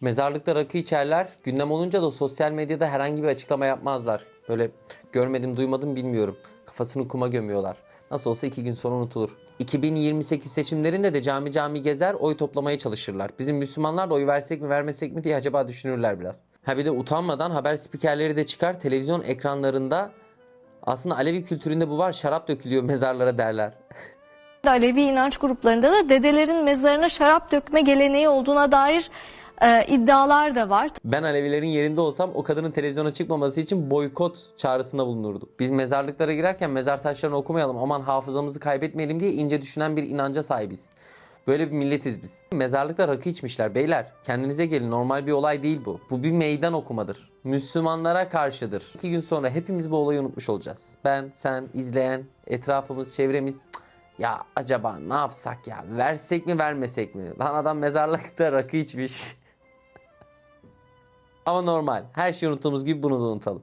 Mezarlıkta rakı içerler. Gündem olunca da sosyal medyada herhangi bir açıklama yapmazlar. Böyle görmedim duymadım bilmiyorum. Kafasını kuma gömüyorlar. Nasıl olsa iki gün sonra unutulur. 2028 seçimlerinde de cami cami gezer oy toplamaya çalışırlar. Bizim Müslümanlar da oy versek mi vermesek mi diye acaba düşünürler biraz. Ha bir de utanmadan haber spikerleri de çıkar televizyon ekranlarında aslında Alevi kültüründe bu var şarap dökülüyor mezarlara derler. Alevi inanç gruplarında da dedelerin mezarına şarap dökme geleneği olduğuna dair e, iddialar da var. Ben Alevilerin yerinde olsam o kadının televizyona çıkmaması için boykot çağrısında bulunurdum. Biz mezarlıklara girerken mezar taşlarını okumayalım aman hafızamızı kaybetmeyelim diye ince düşünen bir inanca sahibiz. Böyle bir milletiz biz. Mezarlıkta rakı içmişler beyler. Kendinize gelin normal bir olay değil bu. Bu bir meydan okumadır. Müslümanlara karşıdır. İki gün sonra hepimiz bu olayı unutmuş olacağız. Ben, sen, izleyen, etrafımız, çevremiz. Ya acaba ne yapsak ya? Versek mi vermesek mi? Lan adam mezarlıkta rakı içmiş. Ama normal. Her şey unuttuğumuz gibi bunu da unutalım.